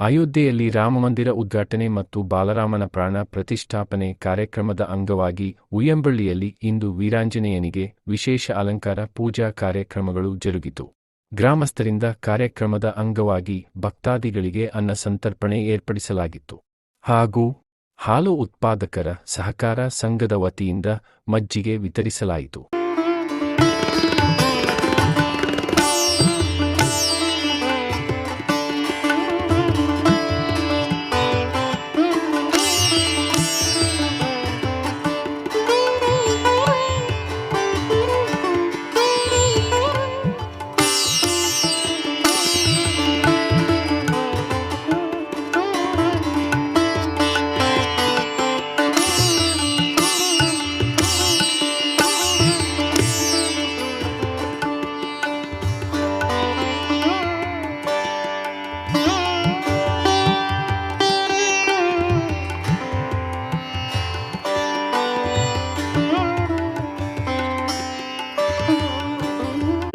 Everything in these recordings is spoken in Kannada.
ಅಯೋಧ್ಯೆಯಲ್ಲಿ ರಾಮಮಂದಿರ ಉದ್ಘಾಟನೆ ಮತ್ತು ಬಾಲರಾಮನ ಪ್ರಾಣ ಪ್ರತಿಷ್ಠಾಪನೆ ಕಾರ್ಯಕ್ರಮದ ಅಂಗವಾಗಿ ಉಯ್ಯಂಬಳ್ಳಿಯಲ್ಲಿ ಇಂದು ವೀರಾಂಜನೇಯನಿಗೆ ವಿಶೇಷ ಅಲಂಕಾರ ಪೂಜಾ ಕಾರ್ಯಕ್ರಮಗಳು ಜರುಗಿತು. ಗ್ರಾಮಸ್ಥರಿಂದ ಕಾರ್ಯಕ್ರಮದ ಅಂಗವಾಗಿ ಭಕ್ತಾದಿಗಳಿಗೆ ಅನ್ನ ಸಂತರ್ಪಣೆ ಏರ್ಪಡಿಸಲಾಗಿತ್ತು. ಹಾಗೂ ಹಾಲು ಉತ್ಪಾದಕರ ಸಹಕಾರ ಸಂಘದ ವತಿಯಿಂದ ಮಜ್ಜಿಗೆ ವಿತರಿಸಲಾಯಿತು.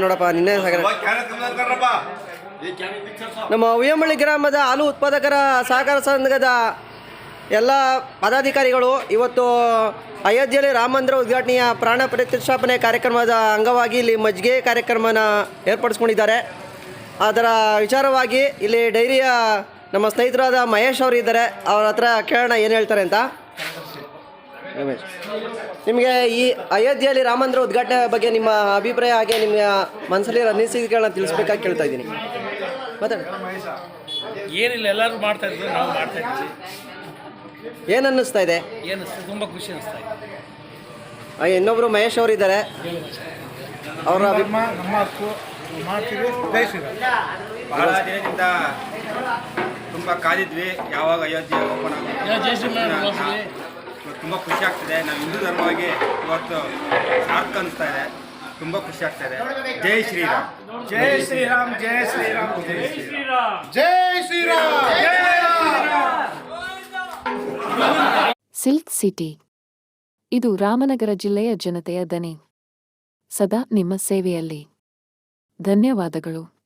ನೋಡಪ್ಪ ನಿನ್ನೆ ಸಾಗರ ನಮ್ಮ ಉಯ್ಯಮಳ್ಳಿ ಗ್ರಾಮದ ಹಾಲು ಉತ್ಪಾದಕರ ಸಹಕಾರ ಸಂಘದ ಎಲ್ಲ ಪದಾಧಿಕಾರಿಗಳು ಇವತ್ತು ಅಯೋಧ್ಯೆಯಲ್ಲಿ ರಾಮ ಮಂದಿರ ಉದ್ಘಾಟನೆಯ ಪ್ರಾಣ ಪ್ರತಿಷ್ಠಾಪನೆ ಕಾರ್ಯಕ್ರಮದ ಅಂಗವಾಗಿ ಇಲ್ಲಿ ಮಜ್ಜಿಗೆ ಕಾರ್ಯಕ್ರಮನ ಏರ್ಪಡಿಸ್ಕೊಂಡಿದ್ದಾರೆ. ಅದರ ವಿಚಾರವಾಗಿ ಇಲ್ಲಿ ಡೈರಿಯ ನಮ್ಮ ಸ್ನೇಹಿತರಾದ ಮಹೇಶ್ ಅವರು ಇದ್ದಾರೆ. ಅವ್ರ ಹತ್ರ ಕೇಳೋಣ ಏನು ಹೇಳ್ತಾರೆ ಅಂತ. ರಮೇಶ್ ನಿಮಗೆ ಈ ಅಯೋಧ್ಯೆಯಲ್ಲಿ ರಾಮ ಮಂದಿರ ಉದ್ಘಾಟನೆ ಬಗ್ಗೆ ನಿಮ್ಮ ಅಭಿಪ್ರಾಯ ಹಾಗೆ ನಿಮ್ಮ ಮನಸ್ಸಲ್ಲಿ ಅನಿಸಿಕೆಗಳನ್ನ ತಿಳಿಸ್ಬೇಕಾಗಿ ಕೇಳ್ತಾ ಇದ್ದೀನಿ. ಮಾತಾಡಿ. ಏನಿಲ್ಲ ಎಲ್ಲರೂ ಮಾಡ್ತಾ ಇದ್ರು ನಾವು ಮಾಡ್ತಾ ಇದ್ದೀವಿ. ಏನು ಅನ್ನಿಸ್ತಾ ಇದೆ? ಏನು ತುಂಬ ಖುಷಿ ಅನಿಸ್ತಾ ಇದೆ. ಆ, ಇನ್ನೊಬ್ರು ಮಹೇಶ್ ಅವರು ಇದ್ದಾರೆ. ಅವರ ಅಭಿ ನಮ್ಮ ಹಕ್ಕು ಮಾಡ್ತೀವಿ ಬಹಳ ದಿನದಿಂದ ತುಂಬ ಕಾದಿದ್ವಿ. ಯಾವಾಗ ಅಯೋಧ್ಯೆ ಓಪನ್ ಆಗುತ್ತೆ? ತುಂಬ ಖುಷಿ ಆಗ್ತಿದೆ. ನಾವು ಹಿಂದೂ ಧರ್ಮವಾಗಿ ಇವತ್ತು ಸಾರ್ಥಕ ಅನಿಸ್ತಾ ಇದೆ. ತುಂಬ ಖುಷಿ ಆಗ್ತಾ ಇದೆ. ಜೈ ಶ್ರೀರಾಮ್. ಜೈ ಶ್ರೀರಾಮ್ ಜೈ ಶ್ರೀರಾಮ್ ಜೈ ಶ್ರೀರಾಮ್. ಜೈ ಶ್ರೀರಾಮ್. Silk city. ಇದು ರಾಮನಗರ ಜಿಲ್ಲೆಯ ಜನತೆಯ ದನಿ. ಸದಾ ನಿಮ್ಮ ಸೇವೆಯಲ್ಲಿ. ಧನ್ಯವಾದಗಳು.